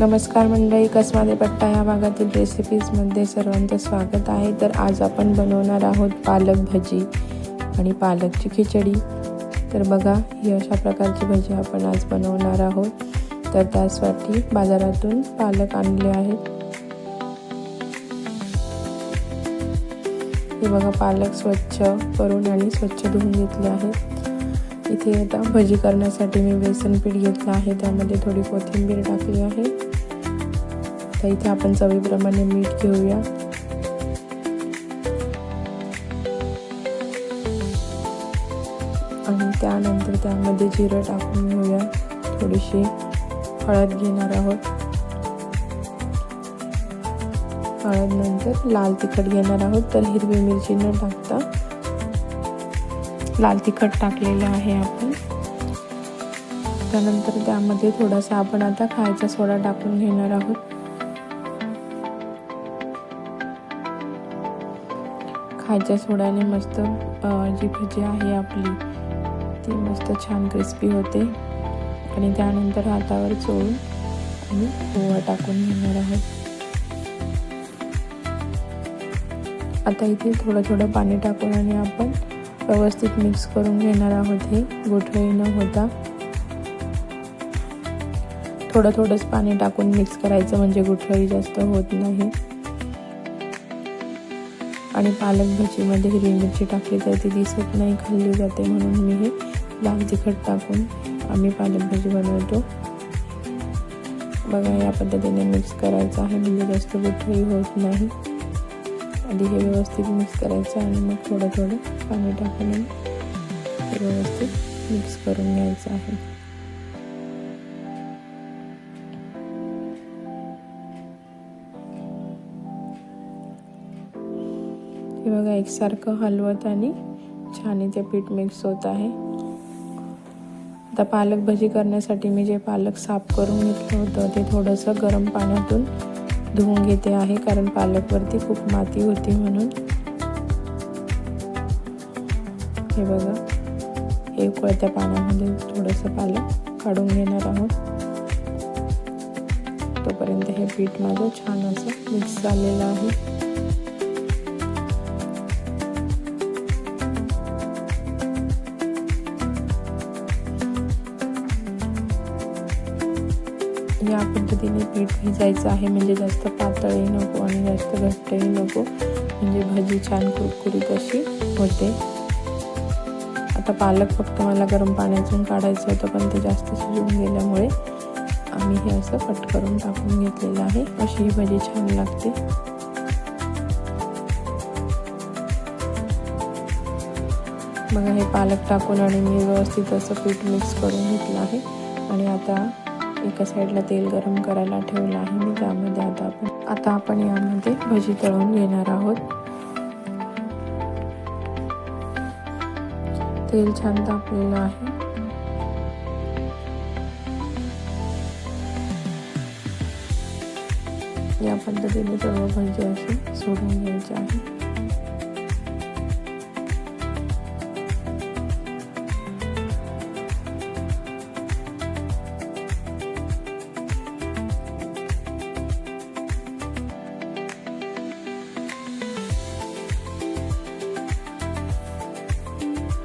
नमस्कार मंडळी कसमादे पट्टा या भागातील रेसिपीजमध्ये सर्वांचं स्वागत आहे. तर आज आपण बनवणार आहोत पालक भजी आणि पालकची खिचडी. तर बघा ही अशा प्रकारची भजी आपण आज बनवणार आहोत. तर त्यासाठी बाजारातून पालक आणले आहेत. हे बघा पालक स्वच्छ करून आणि स्वच्छ धुवून घेतले आहेत. इथे आता भजी करण्यासाठी मी बेसन पीठ घेतलं आहे. त्यामध्ये थोडी कोथिंबीर टाकली आहे. तर इथे आपण चवीप्रमाणे मीठ घेऊया. आणि त्यानंतर त्यामध्ये जिरं टाकून घेऊया. थोडीशी हळद घेणार आहोत. हळद नंतर लाल तिखट घेणार आहोत. तर हिरवी मिरची न टाकता लाल तिखट टाकलेलं आहे आपण. त्यानंतर त्यामध्ये थोडासा आपण आता खायचा सोडा टाकून घेणार आहोत. खायच्या सोड्याने मस्त जी भजी आहे आपली ती मस्त छान क्रिस्पी होते. आणि त्यानंतर हातावर चोळून आणि ओवा टाकून घेणार आहोत. आता इथे थोडं थोडं पाणी टाकून आणि आपण व्यवस्थित मिक्स करून घेणार आहोत. हे गोठळी न होता. थोडं थोडंच पाणी टाकून मिक्स करायचं म्हणजे गुठळी जास्त होत नाही. आणि पालक भाजीमध्ये हिरवी मिरची टाकली तर ती दिसत नाही खाल्ली जाते म्हणून मी हे लाल तिखट टाकून आम्ही पालक भाजी बनवतो. बघा या पद्धतीने मिक्स करायचं आहे. म्हणजे जास्त गुठळी होत नाही. आधी हे व्यवस्थित मिक्स करायचं आणि मग थोडं थोडं पाणी टाकून व्यवस्थित मिक्स करून घ्यायचं आहे. हे बघा एकसारखं हलवत आणि छान इथे पीठ मिक्स होत आहे. आता पालक भजी करण्यासाठी मी जे पालक साफ करून घेतलं होतं ते थोडंसं गरम पाण्यातून धुवून घेते आहे कारण पालकवरती खूप माती होती म्हणून. हे बघा हे उकळत्या पाण्यामध्ये थोडंसं पालक काढून घेणार आहोत. तोपर्यंत हे पीठ माझं छान असं मिक्स झालेलं आहे. या पद्धतीने पीठ भिजायचं आहे. म्हणजे जास्त पातळही नको आणि जास्त घट्टही नको. म्हणजे भजी छान कुरकुरीत अशी होते. आता पालक फक्त मला गरम पाण्यातून काढायचं होतं पण ते जास्त शिजून गेल्यामुळे आम्ही हे असं कट करून टाकून घेतलेलं आहे. अशी ही भजी छान लागते. बघा हे पालक टाकून आणि मी व्यवस्थित असं पीठ मिक्स करून घेतलं आहे. आणि आता एका साईडला तेल गरम करायला ठेवलं आहे मी त्यामध्ये आता आपण आता आपण यामध्ये भजी तळून घेणार आहोत. तेल छान तापलेलं आहे. या पद्धतीने सर्व भजी अशी सोडून घ्यायची आहे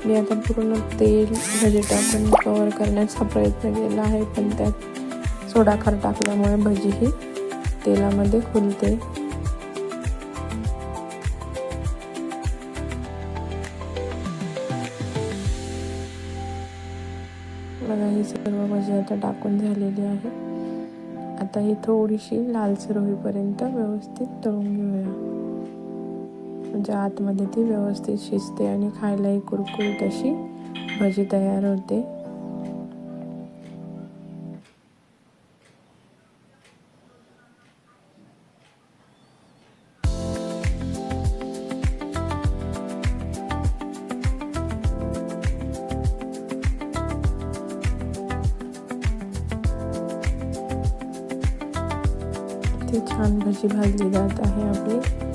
मी आता पूर्ण तेल भजी टाकून कवर करण्याचा प्रयत्न केला आहे पण त्यात सोडाखार टाकल्यामुळे भजी ही तेलामध्ये खुलते बघा ही सर्व भजी आता टाकून झालेली आहे. आता ही थोडीशी लालसर होईपर्यंत व्यवस्थित तळून घेऊया. म्हणजे आतमध्ये ती व्यवस्थित शिजते आणि खायलाही कुरकुरीत अशी भजी तयार होते. ती छान भजी भाजली जात आहे आपली.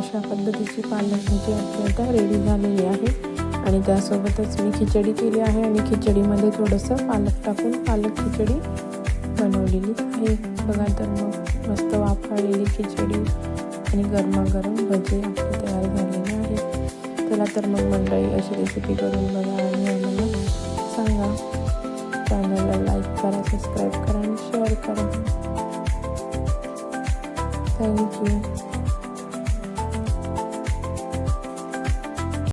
अशा पद्धतीची पालक अत्यंत रेडी झालेली आहे. आणि त्यासोबतच मी खिचडी केली आहे आणि खिचडीमध्ये थोडंसं पालक टाकून पालक खिचडी बनवलेली आहे. बघा तर मग मस्त वाफाळलेली खिचडी आणि गरमागरम भजे आपली तयार झालेली आहे. चला तर मग मंडळी अशी रेसिपी करून बघा आणि आम्हाला सांगा. चॅनलला लाईक करा सबस्क्राईब करा आणि शेअर करा. थँक्यू